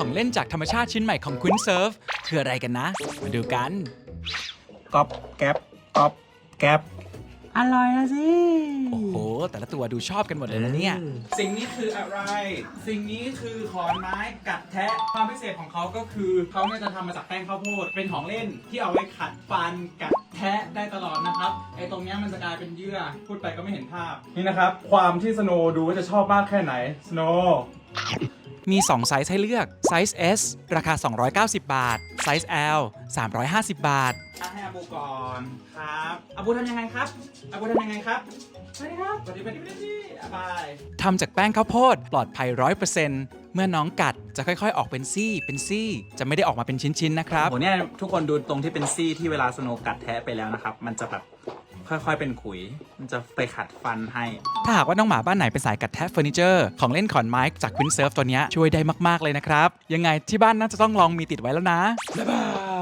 ของเล่นจากธรรมชาติชิ้นใหม่ของ Queen Surf คืออะไรกันนะ มาดูกันก๊อบแก๊บก๊อบแก๊บอร่อยละสิ โอ้โห แต่ละตัวดูชอบกันหมดเลยนะเนี่ย สิ่งนี้คืออะไร สิ่งนี้คือขอนไม้กัดแทะ ความพิเศษของเขาก็คือเขาเนี่ยจะทำมาจากแป้งข้าวโพด เป็นของเล่นที่เอาไว้ขัดฟันกัดแทะได้ตลอดนะครับ ไอ้ตรงเนี้ยมันจะกลายเป็นเยื่อ พูดไปก็ไม่เห็นภาพ นี่นะครับ ความที่สโนว์ดูว่าจะชอบมากแค่ไหน สโนว์ มี 2 ไซส์ให้เลือก ไซส์ S ราคา 290 บาท ไซส์ L 350 บาทอะให้อาบูก่อนครับอาบูทำยังไงครับอาบูทำยังไงครับสวัสดีครับสวัสดีสวัสดีสวัสดีอะบายทำจากแป้งข้าวโพด ปลอดภัย100%เมื่อน้องกัดจะค่อยๆ ออกเป็นซี่เป็นซี่ จะไม่ได้ออกมาเป็นชิ้นๆนะครับโหเนี่ยทุกคนดูตรงที่เป็นซี่ที่เวลาสโนว์กัดแทะไปแล้วนะครับ มันจะแบบ ค่อย ๆ เป็นขุย มันจะไปขัดฟันให้ ถ้าหากว่าน้องหมาบ้านไหนเป็นสายกัดแทะเฟอร์นิเจอร์ของเล่นขอนไม้จากวินเซิร์ฟตัวเนี้ยช่วยได้มากๆเลยนะครับ ยังไงที่บ้านน่าจะต้องลองมีติดไว้แล้วนะบ๊ายบาย